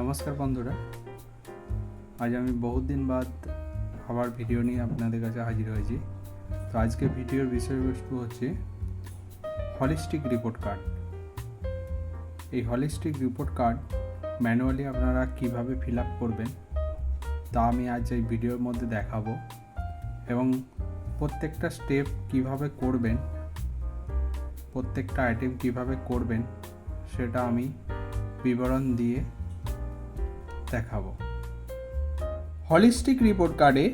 নমস্কার বন্ধুরা। আজ আমি বহুত দিন বাদ আবার ভিডিও নিয়ে আপনাদের কাছে হাজির হয়েছি। তো আজকে ভিডিওর বিষয়বস্তু হচ্ছে হলিস্টিক রিপোর্ট কার্ড এই হলিস্টিক রিপোর্ট কার্ড ম্যানুয়ালি আপনারা কীভাবে ফিল আপ করবেন, তা আমি আজ এই ভিডিওর মধ্যে দেখাবো এবং প্রত্যেকটা স্টেপ কীভাবে করবেন, প্রত্যেকটা আইটেম কীভাবে করবেন, সেটা আমি বিবরণ দিয়ে দেখাবো। হলিস্টিক রিপোর্ট কার্ডে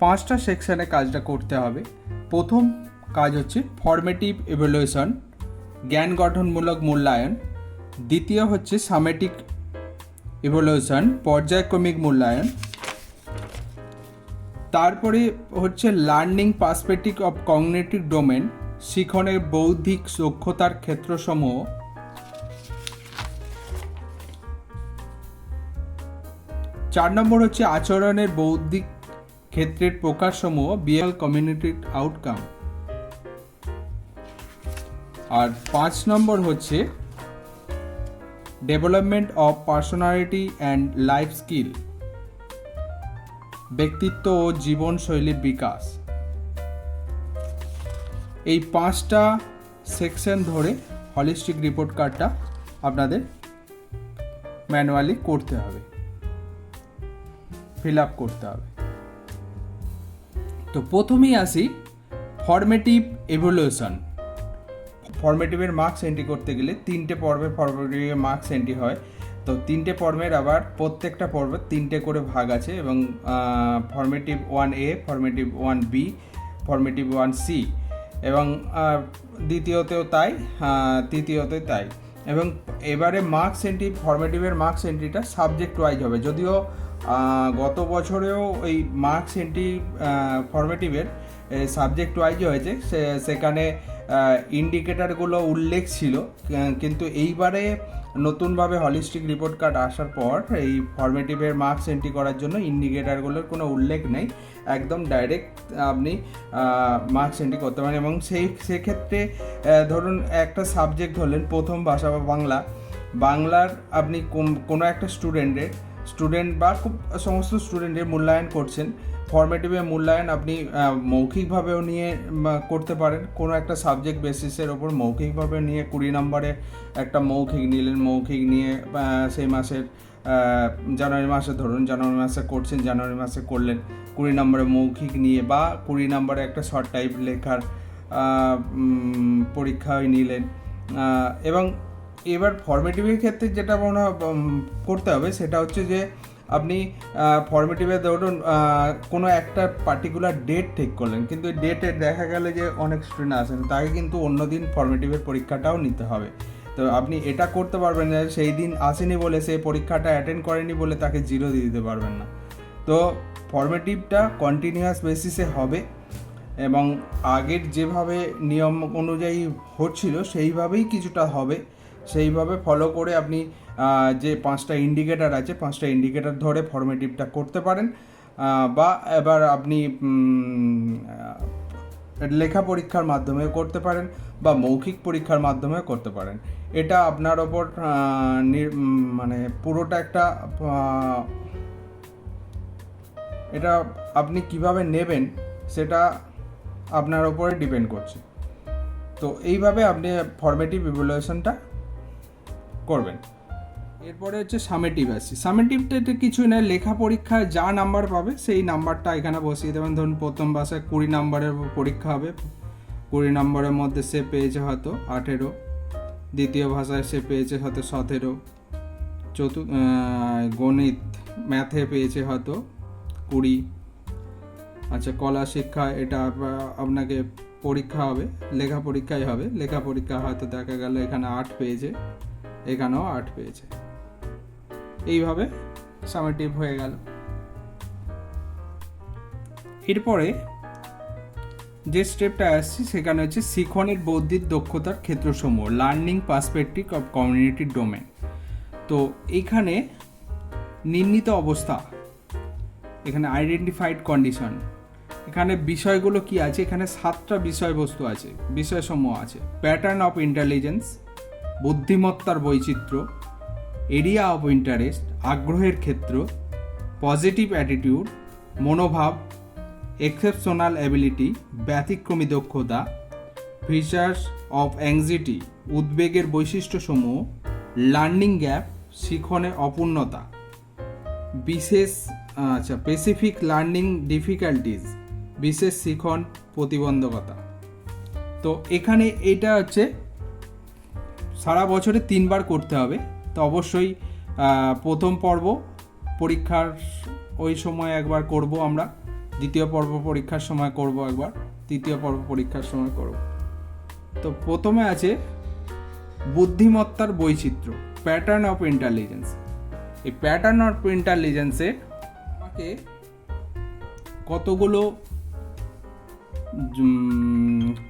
পাঁচটা সেকশানে কাজটা করতে হবে। প্রথম কাজ হচ্ছে ফর্মেটিভ এভ্যালুয়েশন জ্ঞান গঠনমূলক মূল্যায়ন। দ্বিতীয় হচ্ছে সামেটিক ইভলিউশন পর্যায়ক্রমিক মূল্যায়ন। তারপরে হচ্ছে learning perspective of cognitive domain শিখনের বৌদ্ধিক দক্ষতার ক্ষেত্রসমূহ। চার নম্বর হচ্ছে আচরণের বৌদ্ধিক ক্ষেত্রের প্রকাশসমূহ বিএল কমিউনিটির আউটকাম আর পাঁচ নম্বর হচ্ছে development of personality and life skill ব্যক্তিত্ব ও জীবনশৈলীর বিকাশ। এই পাঁচটা সেকশন ধরে হলিস্টিক রিপোর্ট কার্ডটা আপনাদের ম্যানুয়ালি করতে হবে। ফিল আপ করতে হবে। তো প্রথমেই আসি ফর্মেটিভ এভলিউশন ফর্মেটিভের মার্কস এন্ট্রি করতে গেলে তিনটে পর্বে ফর্মেটিভের মার্কস এন্ট্রি হয়। তো তিনটে পর্বের আবার প্রত্যেকটা পর্বের তিনটে করে ভাগ আছে এবং formative one A formative one B formative one C এবং দ্বিতীয়তেও তাই তৃতীয়তে তাই। এবং এবারে মার্কস এন্ট্রি ফর্মেটিভের মার্কস এন্ট্রিটা সাবজেক্ট ওয়াইজ হবে। যদিও গত বছরেও এই মার্কস এন্ট্রি ফর্মেটিভের সাবজেক্ট ওয়াইজ হয়েছে। সেখানে ইন্ডিকেটারগুলো উল্লেখ ছিল। কিন্তু এইবারে নতুনভাবে হলিস্টিক রিপোর্ট কার্ড আসার পর এই ফর্মেটিভের মার্কস এন্ট্রি করার জন্য ইন্ডিকেটারগুলোর কোনো উল্লেখ নেই। একদম ডাইরেক্ট আপনি মার্কস এন্ট্রি করতে পারেন। এবং সেই, সেক্ষেত্রে ধরুন একটা সাবজেক্ট হলেন প্রথম ভাষা বা বাংলা। বাংলার আপনি কোনো একটা স্টুডেন্টের স্টুডেন্ট বা খুব সমস্ত স্টুডেন্টের মূল্যায়ন করছেন। ফর্মেটিভে মূল্যায়ন আপনি মৌখিকভাবেও নিয়ে করতে পারেন। কোনো একটা সাবজেক্ট বেসিসের ওপর মৌখিকভাবে নিয়ে, কুড়ি নম্বরে একটা মৌখিক নিলেন, মৌখিক নিয়ে সেই মাসের জানুয়ারি মাসে ধরুন, জানুয়ারি মাসে করছেন, জানুয়ারি মাসে করলেন, কুড়ি নম্বরে মৌখিক নিয়ে বা কুড়ি নম্বরে একটা শর্ট টাইপ লেখার পরীক্ষায় নিলেন এবং এবার ফর্মেটিভের ক্ষেত্রে যেটা মনে করতে হবে সেটা হচ্ছে যে আপনি ফর্মেটিভে ধরুন কোনো একটা পার্টিকুলার ডেট ঠিক করলেন, কিন্তু ডেটে দেখা গেল যে অনেক স্টুডেন্ট আসেন, তাকে কিন্তু অন্য দিন ফর্মেটিভের পরীক্ষাটাও নিতে হবে। তো আপনি এটা করতে পারবেন না, সেই দিন আসেনি বলে সে পরীক্ষাটা অ্যাটেন্ড করেনি বলে তাকে জিরো দিয়ে দিতে পারবেন না। তো ফর্মেটিভটা কন্টিনিউয়াস বেসিসে হবে এবং আগের যেভাবে নিয়ম অনুযায়ী হচ্ছিল, সেইভাবেই কিছুটা হবে। সেইভাবে ফলো করে আপনি যে পাঁচটা ইন্ডিকেটার আছে, পাঁচটা ইন্ডিকেটার ধরে ফর্মেটিভটা করতে পারেন। বা এবার আপনি লেখা পরীক্ষার মাধ্যমে করতে পারেন বা মৌখিক পরীক্ষার মাধ্যমে করতে পারেন। এটা আপনার ওপর মানে পুরোটা একটা এটা আপনি কীভাবে নেবেন সেটা আপনার ওপরে ডিপেন্ড করছে। তো এইভাবে আপনি ফর্মেটিভ ইভ্যালুয়েশনটা করবেন। এরপরে হচ্ছে সামেটিভ আসছি সামেটিভটা কিছুই না লেখা পরীক্ষায় যা নাম্বার পাবে, সেই নাম্বারটা এখানে বসিয়ে দেবেন। ধরুন প্রথম ভাষায় কুড়ি নাম্বারের পরীক্ষা হবে। কুড়ি নম্বরের মধ্যে সে পেয়েছে হয়তো আঠেরো। দ্বিতীয় ভাষায় সে পেয়েছে হয়তো সতেরো। চতু গণিত ম্যাথে পেয়েছে হয়তো কুড়ি। আচ্ছা কলা শিক্ষা, এটা আপনাকে পরীক্ষা হবে, লেখা পরীক্ষাই হবে। লেখা পরীক্ষা হয়তো দেখা গেল এখানে আট পেয়েছে। এখানেও আট পেয়েছে। এইভাবে সামেটিভ হয়ে গেল। এরপরে যে স্টেপটা আসছি, সেখানে হচ্ছে শিখনের বৌদ্ধিক দক্ষতার ক্ষেত্রসমূহ learning perspective of community domain তো এইখানে নির্ণীত অবস্থা, এখানে আইডেন্টিফাইড কন্ডিশন এখানে বিষয়গুলো কি আছে? এখানে সাতটা বিষয়বস্তু আছে, বিষয়সমূহ আছে। প্যাটার্ন অফ ইন্টেলিজেন্স বুদ্ধিমত্তার বৈচিত্র্য এরিয়া অফ ইন্টারেস্ট আগ্রহের ক্ষেত্র পজিটিভ অ্যাটিটিউড মনোভাব এক্সেপশনাল অ্যাবিলিটি ব্যতিক্রমী দক্ষতা ফিচার্স অফ অ্যাংজাইটি উদ্বেগের বৈশিষ্ট্যসমূহ লার্নিং গ্যাপ শিখনে অপূর্ণতা, বিশেষ আচ্ছা স্পেসিফিক লার্নিং ডিফিকাল্টিজ বিশেষ শিখন প্রতিবন্ধকতা। তো এখানে এটা হচ্ছে সারা বছরে তিনবার করতে হবে। তো অবশ্যই প্রথম পর্ব পরীক্ষার ওই সময় একবার করব আমরা। দ্বিতীয় পর্ব পরীক্ষার সময় করব একবার। তৃতীয় পর্ব পরীক্ষার সময় করব। তো প্রথমে আছে বুদ্ধিমত্তার বৈচিত্র্য প্যাটার্ন অফ ইন্টেলিজেন্স এই প্যাটার্ন অফ ইন্টেলিজেন্সে আমাকে কতগুলো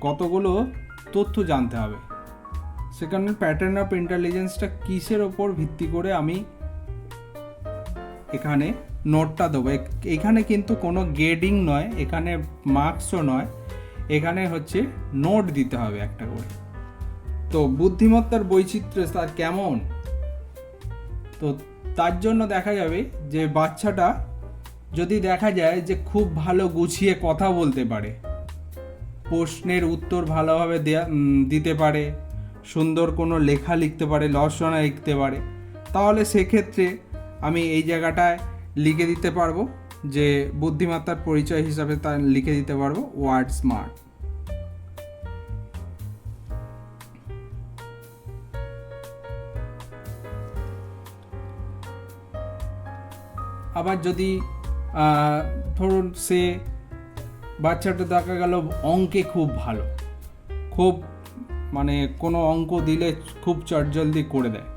কতগুলো তথ্য জানতে হবে। সেখানে প্যাটার্ন অফ ইন্টেলিজেন্সটা কিসের ওপর ভিত্তি করে আমি এখানে নোটটা দেবো? এখানে কিন্তু কোনো গ্রেডিং নয়, এখানে মার্কসও নয়, এখানে হচ্ছে নোট দিতে হবে একটা করে। তো বুদ্ধিমত্তার বৈচিত্র্য তার কেমন? তো তার জন্য দেখা যাবে যে বাচ্চাটা যদি দেখা যায় যে খুব ভালো গুছিয়ে কথা বলতে পারে, প্রশ্নের উত্তর ভালোভাবে দিতে পারে সুন্দর কোনো লেখা লিখতে পারে লসনা লিখতে পারে। তাহলে সেক্ষেত্রে আমি এই জায়গাটায় লিখে দিতে পারব যে বুদ্ধিমত্তার পরিচয় হিসাবে তা লিখে দিতে পারব ওয়ার্ড স্মার্ট আবার যদি ধরুন সে বাচ্চাটা দেখা গেল অঙ্কে খুব ভালো, খুব মানে কোনো অঙ্ক দিলে খুব চটজলদি করে দেয়।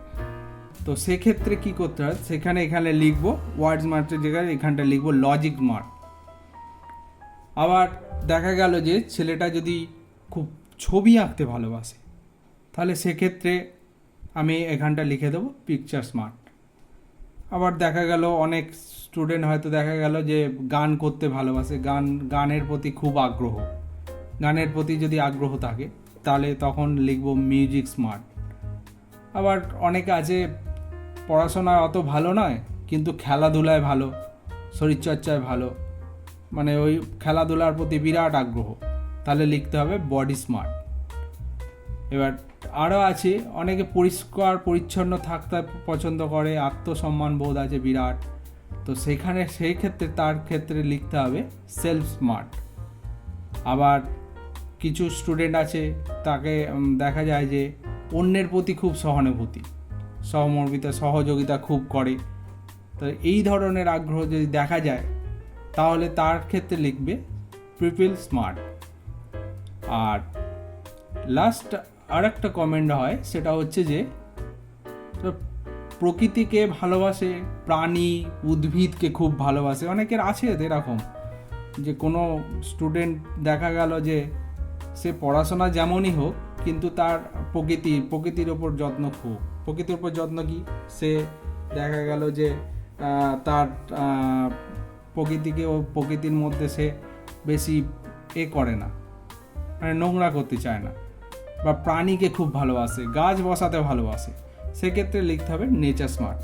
তো সেক্ষেত্রে কি করতে হয়? সেখানে এখানে লিখব ওয়ার্ড স্মার্টের জায়গায় এখানটা লিখব লজিক স্মার্ট আবার দেখা গেল যে ছেলেটা যদি খুব ছবি আঁকতে ভালোবাসে, তাহলে সেক্ষেত্রে আমি এখানটা লিখে দেবো পিকচার স্মার্ট আবার দেখা গেল অনেক স্টুডেন্ট হয়তো দেখা গেল যে গান করতে ভালোবাসে, গান, গানের প্রতি খুব আগ্রহ। গানের প্রতি যদি আগ্রহ থাকে তাহলে তখন লিখব মিউজিক স্মার্ট আবার অনেকে আছে পড়াশোনায় অত ভালো নয়, কিন্তু খেলাধুলায় ভালো, শরীরচর্চায় ভালো। মানে ওই খেলাধুলার প্রতি বিরাট আগ্রহ। তাহলে লিখতে হবে বডি স্মার্ট এবার আরও আছে, অনেকে পরিষ্কার, পরিচ্ছন্ন থাকতে পছন্দ করে, আত্মসম্মান বোধ আছে বিরাট। তো সেখানে সেই ক্ষেত্রে, তার ক্ষেত্রে লিখতে হবে সেলফ স্মার্ট আবার কিছু স্টুডেন্ট আছে, তাকে দেখা যায় যে অন্যের প্রতি খুব সহানুভূতি, সহমর্মিতা, সহযোগিতা খুব করে। তো এই ধরনের আগ্রহ যদি দেখা যায়, তাহলে তার ক্ষেত্রে লিখবে পিপিল স্মার্ট আর লাস্ট আর একটা কমেন্ট হয়, সেটা হচ্ছে যে প্রকৃতিকে ভালোবাসে, প্রাণী, উদ্ভিদকে খুব ভালোবাসে, অনেকের আছে এরকম, যে কোনো স্টুডেন্ট দেখা গেল যে সে পড়াশোনা যেমনই হোক, কিন্তু তার প্রকৃতি, প্রকৃতির ওপর যত্ন খুব। প্রকৃতির ওপর যত্ন কি? সে দেখা গেল যে তার প্রকৃতিকে ও প্রকৃতির মধ্যে সে বেশি এ করে না। মানে নোংরা করতে চায় না। বা প্রাণীকে খুব ভালোবাসে, গাছ বসাতে ভালোবাসে। সেক্ষেত্রে লিখতে হবে নেচার স্মার্ট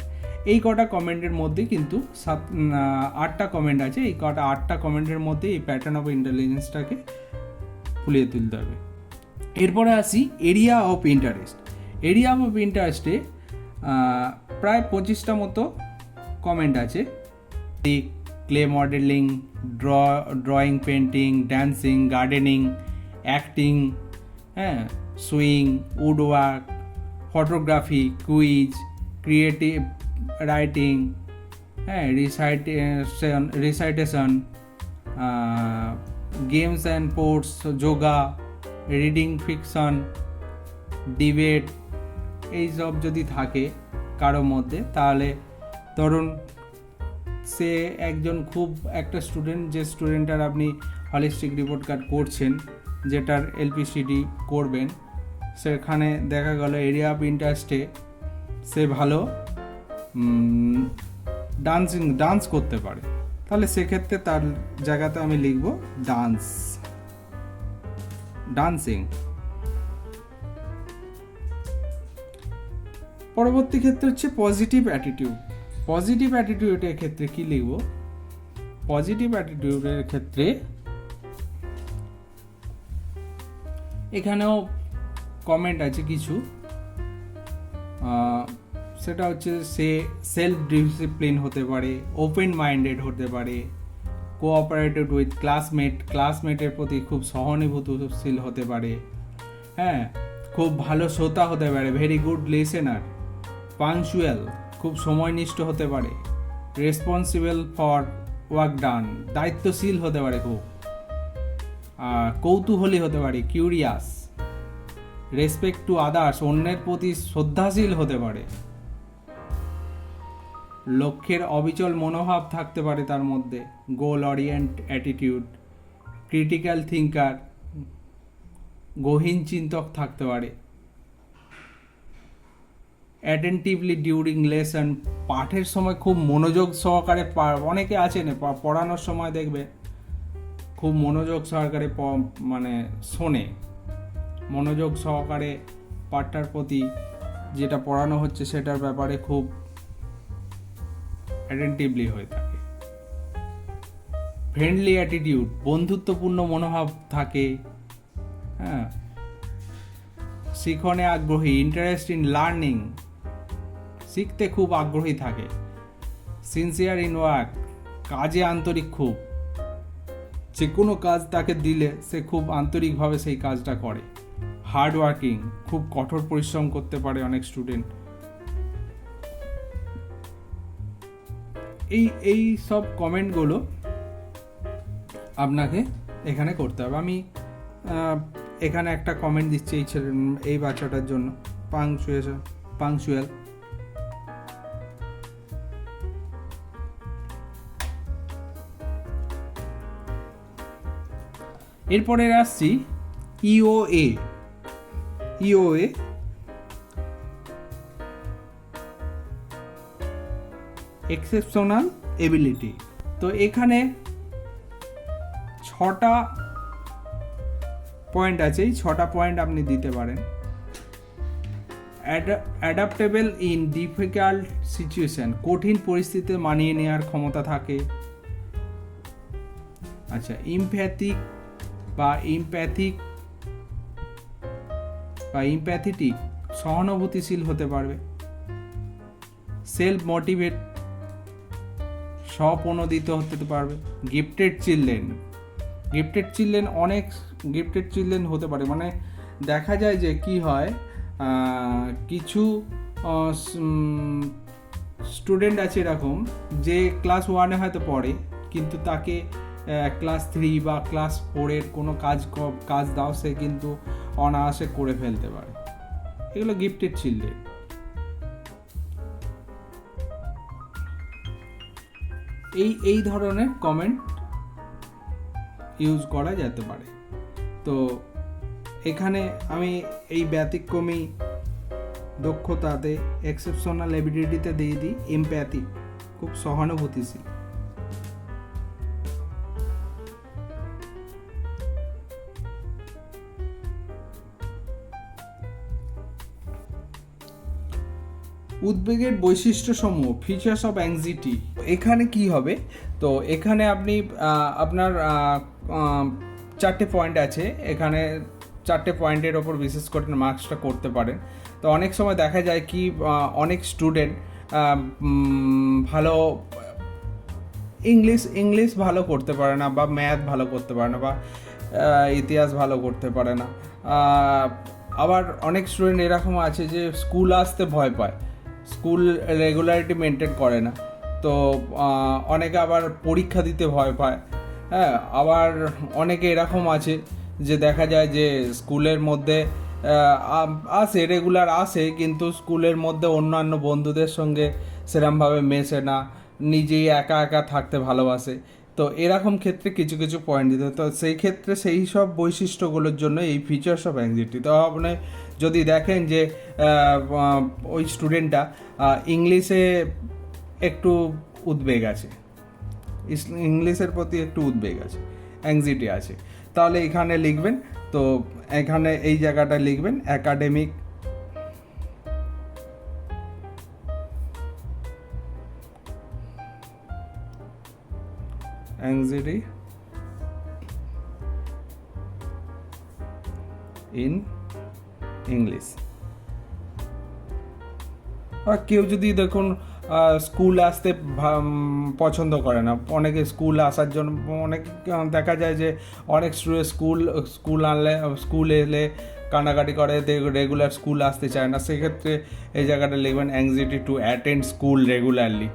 এই কটা কমেন্টের মধ্যে কিন্তু সাত আটটা কমেন্ট আছে। এই কটা আটটা কমেন্টের মধ্যে এই প্যাটার্ন অফ ইন্টেলিজেন্সটাকে ফুলিয়ে তুলতে হবে। এরপরে আসি area of interest area of ইন্টারেস্টে প্রায় পঁচিশটা মতো কমেন্ট আছে। Clay modelling draw drawing painting dancing gardening acting হ্যাঁ sewing wood work photography quiz creative writing হ্যাঁ recitation recitation games and sports yoga reading fiction debate এইসব যদি থাকে কারও মধ্যে, তাহলে ধরুন সে একজন খুব একটা স্টুডেন্ট যে স্টুডেন্টার আপনি হলিস্টিক রিপোর্ট কার্ড করছেন, যেটার এলপিসিডি করবেন, সেখানে দেখা গেল এরিয়া অফ ইন্টারেস্টে সে ভালো ডান্সিং ডান্স করতে পারে। তাহলে সেক্ষেত্রে তার জায়গাতে আমি লিখব ডান্স। ডান্সিং। পরবর্তী ক্ষেত্রে হচ্ছে পজিটিভ অ্যাটিটিউড। পজিটিভ অ্যাটিটিউডের ক্ষেত্রে কি লিখব? পজিটিভ অ্যাটিটিউডের ক্ষেত্রে এখানেও কমেন্ট আছে কিছু। সেটা হচ্ছে সে সেলফ ডিসিপ্লিন হতে পারে ওপেন মাইন্ডেড হতে পারে কোঅপারেটেড উইথ ক্লাসমেট ক্লাসমেটের প্রতি খুব সহানুভূতিশীল হতে পারে হ্যাঁ খুব ভালো শ্রোতা হতে পারে ভেরি গুড লিসেনার পাংচুয়াল খুব সময়নিষ্ঠ হতে পারে রেসপন্সিবল ফর ওয়ার্ক ডান দায়িত্বশীল হতে পারে খুব আর কৌতূহলী হতে পারে কিউরিয়াস রেসপেক্ট টু আদার্স অন্যের প্রতি শ্রদ্ধাশীল হতে পারে। লক্ষ্যের অবিচল মনোভাব থাকতে পারে তার মধ্যে। Goal orient attitude critical thinker গহীন চিন্তক থাকতে পারে। অ্যাটেন্টিভলি ডিউরিং লেসন পাঠের সময় খুব মনোযোগ সহকারে অনেকে আছেন, পা- পড়ানোর সময় দেখবে, খুব মনোযোগ সহকারে মানে শোনে। মনোযোগ সহকারে পাঠটার প্রতি যেটা পড়ানো হচ্ছে সেটার ব্যাপারে খুব অ্যাটেন্টিভলি হয়ে থাকে। ফ্রেন্ডলি অ্যাটিটিউড বন্ধুত্বপূর্ণ মনোভাব থাকে। হ্যাঁ। শিখনে আগ্রহী ইন্টারেস্ট ইন লার্নিং শিখতে খুব আগ্রহী থাকে। সিনসিয়ার ইন ওয়ার্ক কাজে আন্তরিক খুব। যে কোনো কাজ তাকে দিলে সে খুব আন্তরিকভাবে সেই কাজটা করে। হার্ড ওয়ার্কিং খুব কঠোর পরিশ্রম করতে পারে অনেক স্টুডেন্ট এই এই সব কমেন্টগুলো আপনাকে এখানে করতে হবে। আমি এখানে একটা কমেন্ট দিচ্ছি এই ছেলে এই বাচ্চাটার জন্য। পাংচুয়েশন পাংচুয়াল এরপরে আসছি E EOA EOA exceptional ability তো এখানে ছটা পয়েন্ট আছে, এই ছটা পয়েন্ট আপনি দিতে পারেন। অ্যাডাপ্টেবল ইন ডিফিকাল্ট সিচুয়েশন কঠিন পরিস্থিতিতে মানিয়ে নেওয়ার ক্ষমতা থাকে। আচ্ছা ইমপ্যাথিক বা ইমপ্যাথিক বা ইমপ্যাথেটিক সহানুভূতিশীল হতে পারবে। সেলফ মোটিভেট স্বপ্রণোদিত হতে পারবে। গিফটেড চিলড্রেন গিফটেড চিলড্রেন অনেক গিফটেড চিলড্রেন হতে পারে। মানে দেখা যায় যে কি হয় কিছু স্টুডেন্ট আছে এরকম, যে ক্লাস ওয়ানে হয়তো পড়ে, কিন্তু তাকে ক্লাস থ্রি বা ক্লাস ফোরের কোনো কাজ কাজ দাও সে কিন্তু অনায়াসে করে ফেলতে পারে। এগুলো গিফটেড চিলড্রেন এই এই ধরনের কমেন্ট ইউজ করা যেতে পারে। তো এখানে আমি এই ব্যতিক্রমী দক্ষতাতে এক্সেপশনাল এবিলিটিতে দিয়ে দিই এমপ্যাথি খুব সহানুভূতিশীল। উদ্বেগের বৈশিষ্ট্যসমূহ ফিচার্স অফ অ্যাংজিটি এখানে কি হবে? তো এখানে আপনি আপনার চারটে পয়েন্ট আছে। এখানে চারটে পয়েন্টের ওপর বিশেষ করে মার্কসটা করতে পারেন। তো অনেক সময় দেখা যায় কি অনেক স্টুডেন্ট ভালো ইংলিশ ইংলিশ ভালো করতে পারে না বা ম্যাথ ভালো করতে পারে না বা ইতিহাস ভালো করতে পারে না। আবার অনেক স্টুডেন্ট এরকম আছে যে স্কুল আসতে ভয় পায়। স্কুল রেগুলারিটি মেনটেন করে না। তো অনেকে আবার পরীক্ষা দিতে ভয় পায়। হ্যাঁ আবার অনেকে এরকম আছে যে দেখা যায় যে স্কুলের মধ্যে আসে রেগুলার আসে, কিন্তু স্কুলের মধ্যে অন্যান্য বন্ধুদের সঙ্গে সেরমভাবে মেশে না, নিজেই একা একা থাকতে ভালোবাসে। তো এরকম ক্ষেত্রে কিছু কিছু পয়েন্ট দিতে। তো সেই ক্ষেত্রে সেই সব বৈশিষ্ট্যগুলোর জন্য এই ফিচার্স অফ অ্যাংজাইটি তো আপনি যদি দেখেন যে ওই স্টুডেন্টটা ইংলিশে একটু উদ্বেগ আছে। ইংলিশের প্রতি একটু উদ্বেগ আছে অ্যাংজিটি আছে। তাহলে এখানে লিখবেন, তো এখানে এই জায়গাটা লিখবেন অ্যাকাডেমিক অ্যাংজিটি ইন ইংলিশ। আর কেউ যদি দেখুন স্কুল আসতে পছন্দ করে না, অনেকে স্কুল আসার জন্য, অনেক দেখা যায় যে অনেক স্কুল স্কুল আনলে, স্কুল এলে কান্নাকাটি করে রেগুলার স্কুল আসতে চায় না। সেক্ষেত্রে এই জায়গাটা লিখবেন anxiety to attend school regularly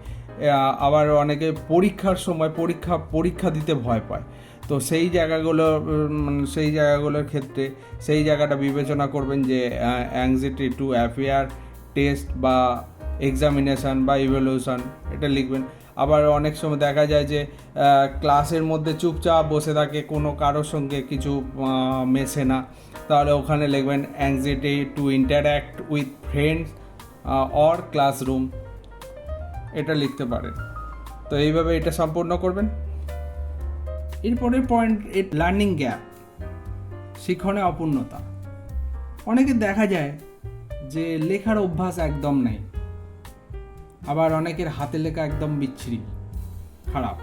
আবার অনেকে পরীক্ষার সময় পরীক্ষা পরীক্ষা দিতে ভয় পায়। তো সেই জায়গাগুলো উম, সেই জায়গাগুলোর ক্ষেত্রে সেই জায়গাটা বিবেচনা করবেন যে অ্যাংজাইটি টু অ্যাফেয়ার টেস্ট বা এক্সামিনেশান বা ইভ্যালুয়েশন এটা লিখবেন। আবার অনেক সময় দেখা যায় যে ক্লাসের মধ্যে চুপচাপ বসে থাকে কোনো কারোর সঙ্গে কিছু মেশে না। তাহলে ওখানে লিখবেন anxiety to interact with friends or classroom এটা লিখতে পারেন। তো এইভাবে এটা সম্পূর্ণ করবেন? এরপরের পয়েন্ট লার্নিং গ্যাপ শিক্ষণে অপূর্ণতা। অনেকে দেখা যায় যে লেখার অভ্যাস একদম নেই, আবার অনেকের হাতে লেখা একদম বিচ্ছিরি, খারাপ।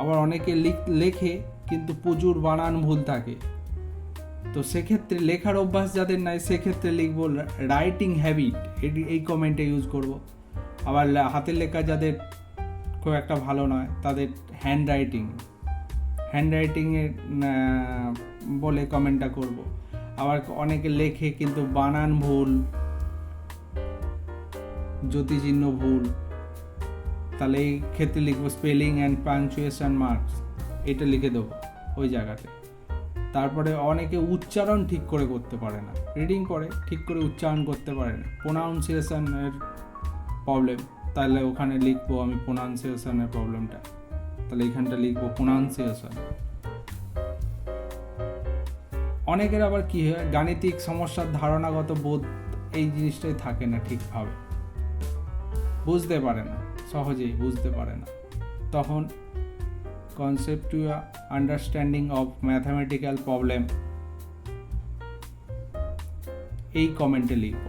আবার অনেকে লিখ- লেখে কিন্তু প্রচুর বানান ভুল থাকে। তো সেক্ষেত্রে লেখার অভ্যাস যাদের নাই, সেক্ষেত্রে লিখব রাইটিং হ্যাবিট এই কমেন্টে ইউজ করব। আবার হাতের লেখা যাদের খুব একটা ভালো নয়, তাদের হ্যান্ড রাইটিং হ্যান্ড রাইটিংয়ের বলে কমেন্টটা করব। আবার অনেকে লেখে কিন্তু বানান ভুল, জ্যোতিচিহ্ন ভুল। তাহলে এই ক্ষেত্রে লিখব স্পেলিং অ্যান্ড পাংচুয়েশন মার্কস এটা লিখে দেবো ওই জায়গাতে। তারপরে অনেকে উচ্চারণ ঠিক করে করতে পারে না। রিডিং করে, ঠিক করে উচ্চারণ করতে পারে না। প্রোনাউন্সিয়েশনের প্রবলেম তাহলে ওখানে লিখব আমি প্রোনাউন্সিয়েশনের প্রবলেমটা তাহলে এখানটা লিখব প্রোনাউন্সিয়েশন অনেকের আবার কি হয়, গাণিতিক সমস্যার ধারণাগত বোধ এই জিনিসটাই থাকে না ঠিকভাবে। বুঝতে পারে না, সহজেই বুঝতে পারে না। তখন conceptual understanding of mathematical problem এই কমেন্টে লিখব।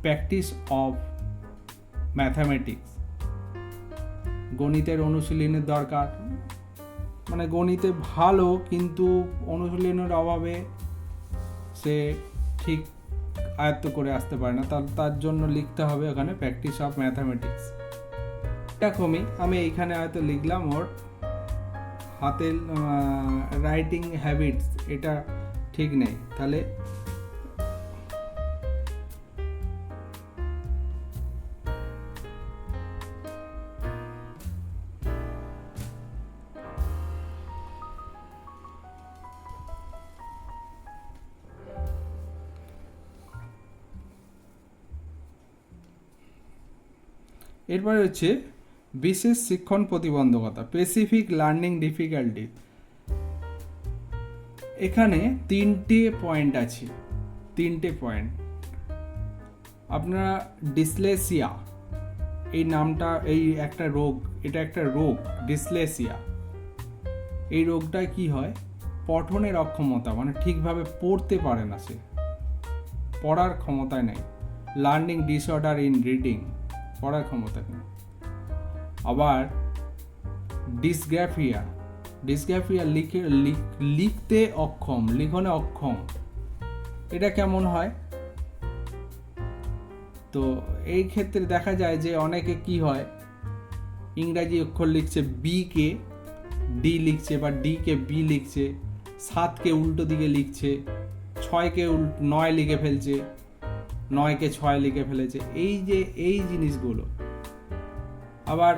প্র্যাকটিস অফ ম্যাথামেটিক্স গণিতের অনুশীলনের দরকার। মানে গণিতে ভালো, কিন্তু অনুশীলনের অভাবে সে ঠিক আয়ত্ত করে আসতে পারে না। তার তার জন্য লিখতে হবে ওখানে প্র্যাকটিস অফ ম্যাথামেটিক্স এরকমই আমি এইখানে হয়তো লিখলাম ওর হাতের রাইটিং হ্যাবিটস এটা ঠিক নেই। তাহলে এরপরে হচ্ছে বিশেষ শিক্ষণ প্রতিবন্ধকতা স্পেসিফিক লার্নিং ডিফিকাল্টি এখানে তিনটে পয়েন্ট আছে, তিনটে পয়েন্ট আপনারা ডিসলেসিয়া এই নামটা, এই একটা রোগ, এটা একটা রোগ ডিসলেসিয়া এই রোগটা কি হয়? পঠনের অক্ষমতা মানে ঠিকভাবে পড়তে পারে না সে, পড়ার ক্ষমতায় নেই। লার্নিং ডিসঅর্ডার ইন রিডিং পড়ার ক্ষমতা নেই। আবার ডিসগ্রাফিয়া ডিসগ্রাফিয়া লিখে লিখতে অক্ষম, লিখনে অক্ষম, এটা কেমন হয়? তো এই ক্ষেত্রে দেখা যায় যে অনেকে কি হয়? ইংরাজি অক্ষর লিখছে বি কে ডি লিখছে বা ডি কে বি লিখছে সাতকে উল্টো দিকে লিখছে ছয়কে উল, নয় লিখে ফেলছে নয়কে ছয় লিখে ফেলেছে। এই যে এই জিনিসগুলো। আবার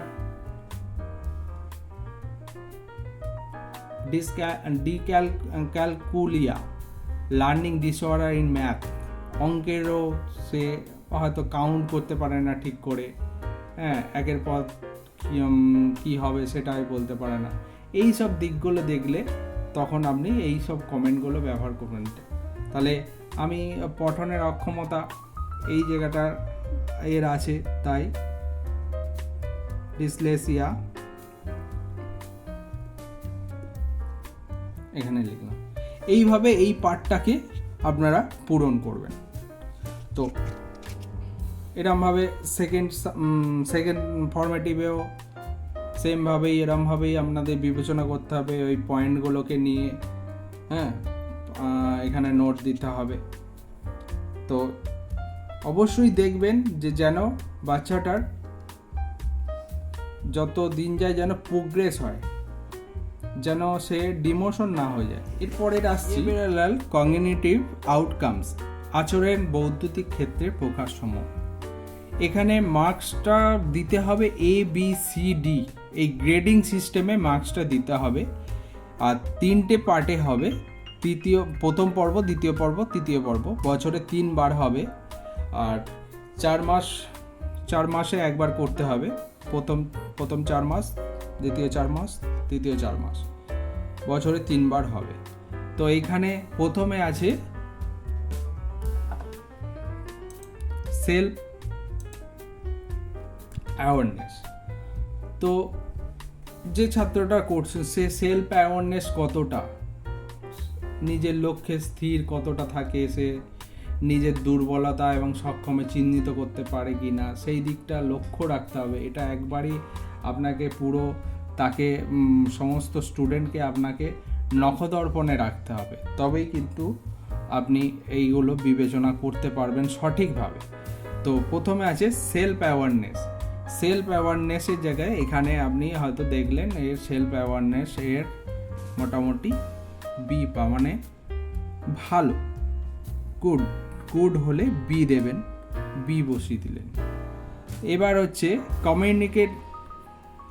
dyscalculia learning disorder in math. অঙ্কেরও সে হয়তো কাউন্ট করতে পারে না ঠিক করে। হ্যাঁ একের পর কি, হবে সেটাই বলতে পারে না। এই সব দিকগুলো দেখলে তখন আপনি এই সব কমেন্টগুলো ব্যবহার করবেন। তাহলে আমি পঠনের অক্ষমতা এই জায়গাটার এর আছে, তাই ডিসলেসিয়া এখানে লিখলাম। এইভাবে এই পার্টটাকে আপনারা পূরণ করবেন। তো এরমভাবে সেকেন্ড সেকেন্ড ফর্মেটিভেও সেমভাবেই এরমভাবেই আপনাদের বিবেচনা করতে হবে ওই পয়েন্টগুলোকে নিয়ে হ্যাঁ? এখানে নোট দিতে হবে। তো অবশ্যই দেখবেন যে যেন বাচ্চাটার যত দিন যায় যেন প্রোগ্রেস হয়, যেন সে ডিমোশন না হয়ে যায়। এরপরের আসছি কগনিটিভ আউটকামস আচরণ বৈদ্যুতিক ক্ষেত্রের প্রকাশসমূহ এখানে মার্কসটা দিতে হবে এ বি সি ডি এই গ্রেডিং সিস্টেমে মার্কসটা দিতে হবে। আর তিনটে পার্টে হবে তৃতীয়, প্রথম পর্ব, দ্বিতীয় পর্ব, তৃতীয় পর্ব। বছরে তিনবার হবে। আর চার মাস, চার মাসে একবার করতে হবে। প্রথম প্রথম চার মাস, দ্বিতীয় চার মাস, তৃতীয় চার মাস। বছরে তিনবার হবে। তো এইখানে প্রথমে আছে সেলফ অ্যাওয়ারনেস তো যে ছাত্রটা করছে, সে সেলফ অ্যাওয়ারনেস কতটা? নিজের লক্ষ্যে স্থির কতটা থাকে সে নিজের দুর্বলতা এবং সক্ষমে চিহ্নিত করতে পারে কি না, সেই দিকটা লক্ষ্য রাখতে হবে। এটা একবারই আপনাকে পুরো তাকে সমস্ত স্টুডেন্টকে আপনাকে নখদর্পণে রাখতে হবে। তবেই কিন্তু আপনি এইগুলো বিবেচনা করতে পারবেন সঠিকভাবে। তো প্রথমে আছে সেলফ অ্যাওয়ারনেস সেলফ অ্যাওয়ারনেসের জায়গায় এখানে আপনি হয়তো দেখলেন এর সেলফ অ্যাওয়ারনেস এর মোটামুটি বি পা মানে ভালো। গুড গুড হলে বি দেবেন, বি বসিয়ে দিলেন। এবার হচ্ছে কমিউনিকেট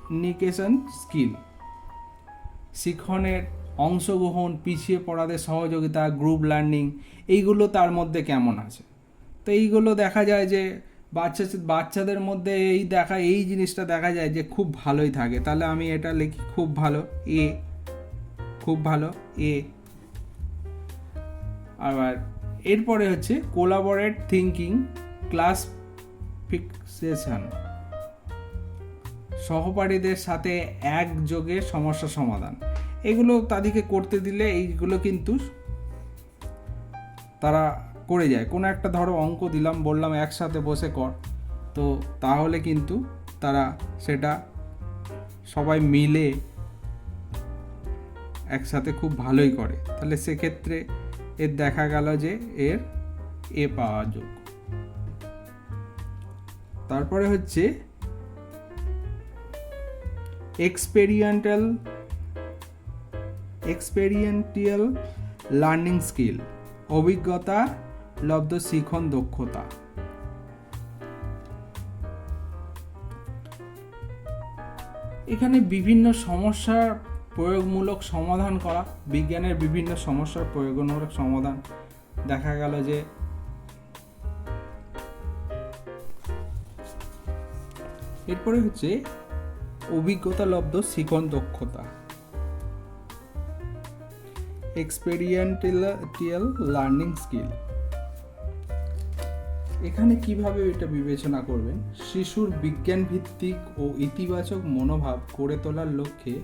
কমিউনিকেশন স্কিল শিক্ষণের অংশগ্রহণ, পিছিয়ে পড়াদের সহযোগিতা গ্রুপ লার্নিং এইগুলো তার মধ্যে কেমন আছে? তো এইগুলো দেখা যায় যে বাচ্চা, বাচ্চাদের মধ্যে এই দেখা, এই জিনিসটা দেখা যায় যে খুব ভালোই থাকে। তাহলে আমি এটা লিখি, খুব ভালো। এ খুব ভালো। এ আবার এরপরে হচ্ছে কোলাবোরেট থিঙ্কিং ক্লাস ফিক্সেশন সহপাঠীদের সাথে একযোগে সমস্যা সমাধান। এগুলো তাদেরকে করতে দিলে এইগুলো কিন্তু তারা করে যায়। কোনো একটা ধরো অঙ্ক দিলাম, বললাম একসাথে বসে কর। তো তাহলে কিন্তু তারা সেটা সবাই মিলে একসাথে খুব ভালোই করে। তাহলে সেক্ষেত্রে এর দেখা গেল যে এর এ পাওয়া যোগ্য। তারপরে হচ্ছে এক্সপেরিয়েন্টাল এক্সপেরিয়েন্টিয়াল লার্নিং স্কিল অভিজ্ঞতা, লব্ধ শিখন, দক্ষতা। এখানে বিভিন্ন সমস্যার প্রয়োগমূলক সমাধান করা, বিজ্ঞানের বিভিন্ন সমস্যার প্রয়োগমূলক সমাধান। দেখা গেল যে এরপরে হচ্ছে অভিজ্ঞতা লব্ধ শিখন দক্ষতা। এক্সপেরিয়েন্টিয়াল লার্নিং স্কিল এখানে কীভাবে এটা বিবেচনা করবেন? শিশুর বিজ্ঞান ভিত্তিক ও ইতিবাচক মনোভাব গড়ে তোলার লক্ষ্যে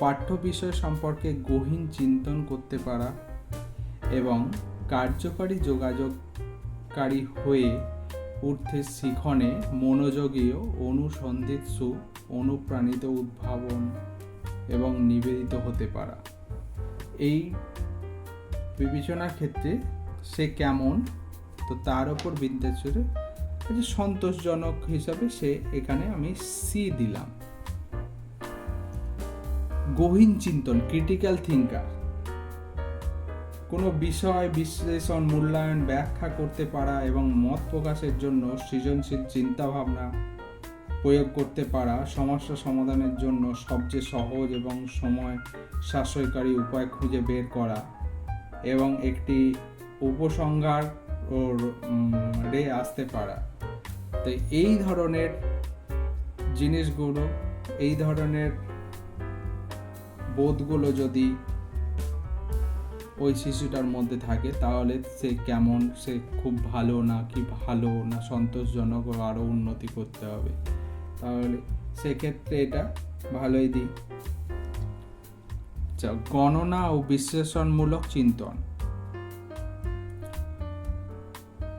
পাঠ্য বিষয় সম্পর্কে গহীন চিন্তন করতে পারা এবং কার্যকারী যোগাযোগকারী হয়ে উঠতে শিখনে মনোযোগী ও অনুসন্ধিৎসু অনুপ্রাণিত উদ্ভাবন এবং নিবেদিত হতে পারা। এই বিবেচনার ক্ষেত্রে সে কেমন? তো তার ওপর বিদ্যা করে যে সন্তোষজনক হিসাবে সে এখানে আমি সি দিলাম। গহীন চিন্তন ক্রিটিক্যাল থিঙ্কার কোনো বিষয় বিশ্লেষণ, মূল্যায়ন, ব্যাখ্যা করতে পারা এবং মত প্রকাশের জন্য সৃজনশীল চিন্তাভাবনা প্রয়োগ করতে পারা সমস্যা সমাধানের জন্য সবচেয়ে সহজ এবং সময় সাশ্রয়কারী উপায় খুঁজে বের করা এবং একটি উপসংহার রে আসতে পারা। তো এই ধরনের জিনিসগুলো, এই ধরনের বোধগুলো যদি ওই শিশুটার মধ্যে থাকে, তাহলে সে কেমন, সে খুব ভালো না কি ভালো না সন্তোষজনক আরও উন্নতি করতে হবে। তাহলে সেক্ষেত্রে এটা ভালোই দিই আচ্ছা গণনা ও বিশ্লেষণমূলক চিন্তন।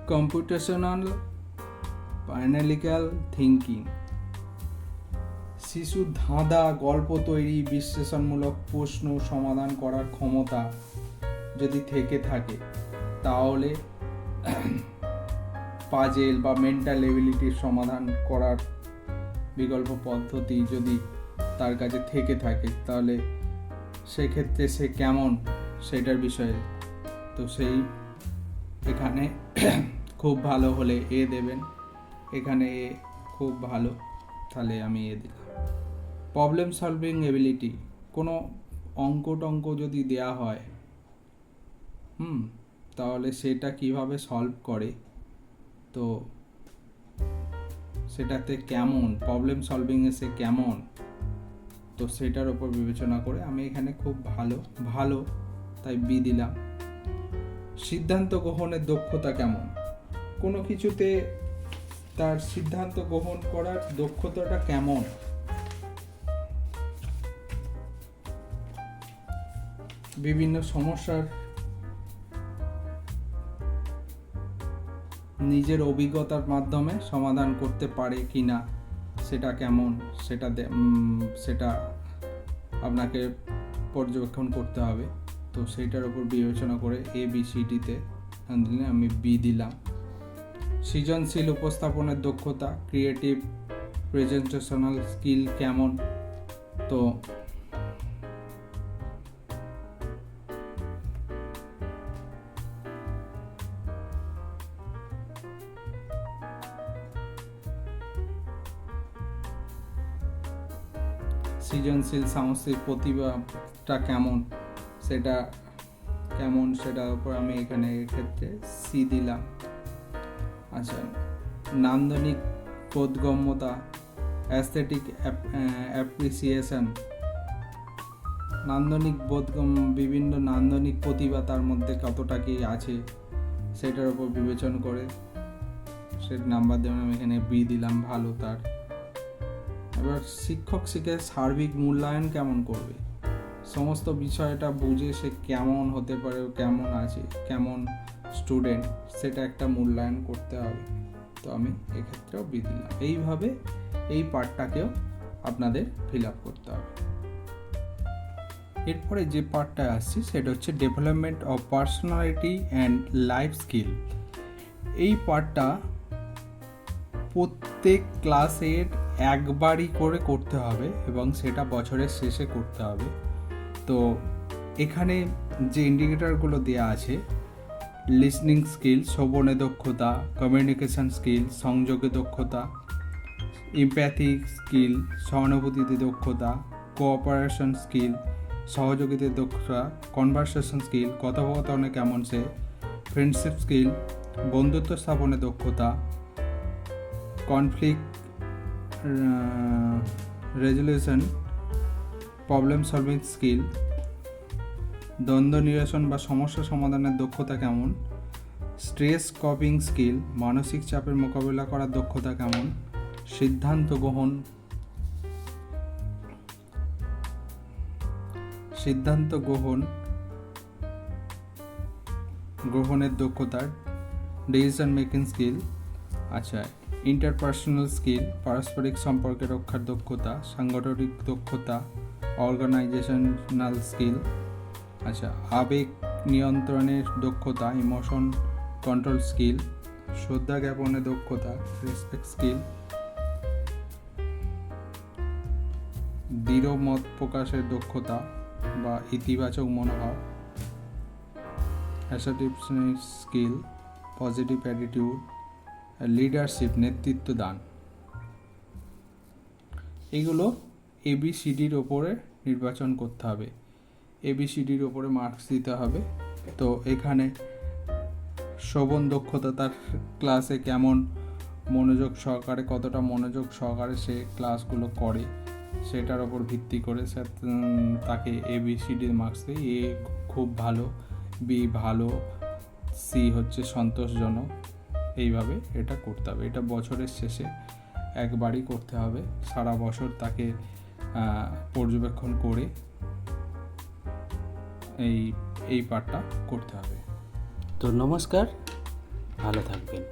কম্পিউটেশনাল অ্যানালিক্যাল থিঙ্কিং শিশু ধাঁধা, গল্প তৈরি, বিশ্লেষণমূলক প্রশ্ন সমাধান করার ক্ষমতা যদি থেকে থাকে, তাহলে পাজেল বা মেন্টাল এবিলিটির সমাধান করার বিকল্প পদ্ধতি যদি তার কাছে থেকে থাকে, তাহলে সেক্ষেত্রে সে কেমন সেটার বিষয়ে? তো সেই এখানে খুব ভালো হলে এ দেবেন। এখানে এ খুব ভালো। তাহলে আমি এ দিলাম। প্রবলেম সলভিং এবিলিটি কোনো অঙ্ক টঙ্ক যদি দেয়া হয়, হুম, তাহলে সেটা কীভাবে সলভ করে? তো সেটাতে কেমন প্রবলেম সলভিংয়ে সে কেমন? তো সেটার উপর বিবেচনা করে আমি এখানে খুব ভালো ভালো, তাই বি দিলাম। সিদ্ধান্ত গ্রহণের দক্ষতা কেমন? কোনো কিছুতে তার সিদ্ধান্ত গ্রহণ করার দক্ষতাটা কেমন? বিভিন্ন সমস্যার নিজের অভিজ্ঞতার মাধ্যমে সমাধান করতে পারে কি না সেটা কেমন, সেটা সেটা আপনাকে পর্যবেক্ষণ করতে হবে। তো সেইটার উপর বিবেচনা করে এ বি সি ডিতে আমি বি দিলাম। সৃজনশীল উপস্থাপনের দক্ষতা ক্রিয়েটিভ প্রেজেন্টেশনাল স্কিল কেমন? তো সৃজনশীল সাংস্কৃতিক প্রতিভাটা কেমন? সেটা কেমন সেটার উপর আমি এখানে ক্ষেত্রে সি দিলাম। আচ্ছা নান্দনিক বোধগম্যতা অ্যাস্থেটিক অ্যাপ্রিসিয়েশন নান্দনিক বোধগম বিভিন্ন নান্দনিক প্রতিভা তার মধ্যে কতটা কি আছে সেটার উপর বিবেচনা করে সে নাম্বার দেবেন আমি এখানে বি দিলাম, ভালো তার। এবার শিক্ষক শিখে সার্বিক মূল্যায়ন কেমন করবে? সমস্ত বিষয়টা বুঝে সে কেমন হতে পারে কেমন আছে, কেমন স্টুডেন্ট সেটা একটা মূল্যায়ন করতে হবে। তো আমি এক্ষেত্রেও দিলাম এইভাবে এই পার্টটাকেও আপনাদের ফিল আপ করতে হবে। এরপরে যে পার্টটা আসছি, সেটা হচ্ছে development of personality and life skill এই পার্টটা প্রত্যেক ক্লাসের একবারই করে করতে হবে এবং সেটা বছরের শেষে করতে হবে। তো এখানে যে ইন্ডিকেটরগুলো দেওয়া আছে লিসনিং স্কিল শ্রবণে দক্ষতা কমিউনিকেশন স্কিল সংযোগে দক্ষতা ইম্প্যাথিক স্কিল সহানুভূতিতে দক্ষতা কোঅপারেশন স্কিল সহযোগিতার দক্ষতা কনভারসেশন স্কিল কথোপকথনে কেমন সে ফ্রেন্ডশিপ স্কিল বন্ধুত্ব স্থাপনে দক্ষতা conflict resolution problem solving skill দ্বন্দ্ব নিরসন বা সমস্যা সমাধানের দক্ষতা কেমন স্ট্রেস কপিং স্কিল মানসিক চাপের মোকাবিলা করার দক্ষতা কেমন, সিদ্ধান্ত গ্রহণ সিদ্ধান্ত গ্রহণ, গ্রহণের দক্ষতা ডিসিশন মেকিং স্কিল আচ্ছা ইন্টারপার্সোনাল স্কিল পারস্পরিক সম্পর্কে রক্ষার দক্ষতা, সাংগঠনিক দক্ষতা অর্গানাইজেশনাল স্কিল আচ্ছা আবেগ নিয়ন্ত্রণের দক্ষতা ইমোশন কন্ট্রোল স্কিল শ্রদ্ধা জ্ঞাপনের দক্ষতা রেসপেক্ট স্কিল দৃঢ় মত প্রকাশের দক্ষতা বা ইতিবাচক মনোভাব assertiveness skill positive attitude leadership নেতৃত্ব দান। এগুলো এবিসিডির ওপরে নির্বাচন করতে হবে। এবিসিডির ওপরে মার্কস দিতে হবে। তো এখানে শ্রবণ দক্ষতা তার ক্লাসে কেমন, মনোযোগ সহকারে, কতটা মনোযোগ সহকারে সে ক্লাসগুলো করে, সেটার ওপর ভিত্তি করে তাকে এ বি সি ডির মার্কস দেয়, এ খুব ভালো বি ভালো সি হচ্ছে সন্তোষজনক। এইভাবে এটা করতে হবে। এটা বছরের শেষে একবারই করতে হবে। সারা বছর তাকে পর্যবেক্ষণ করে এই এই পাঠটা করতে হবে। তো নমস্কার, ভালো থাকবেন।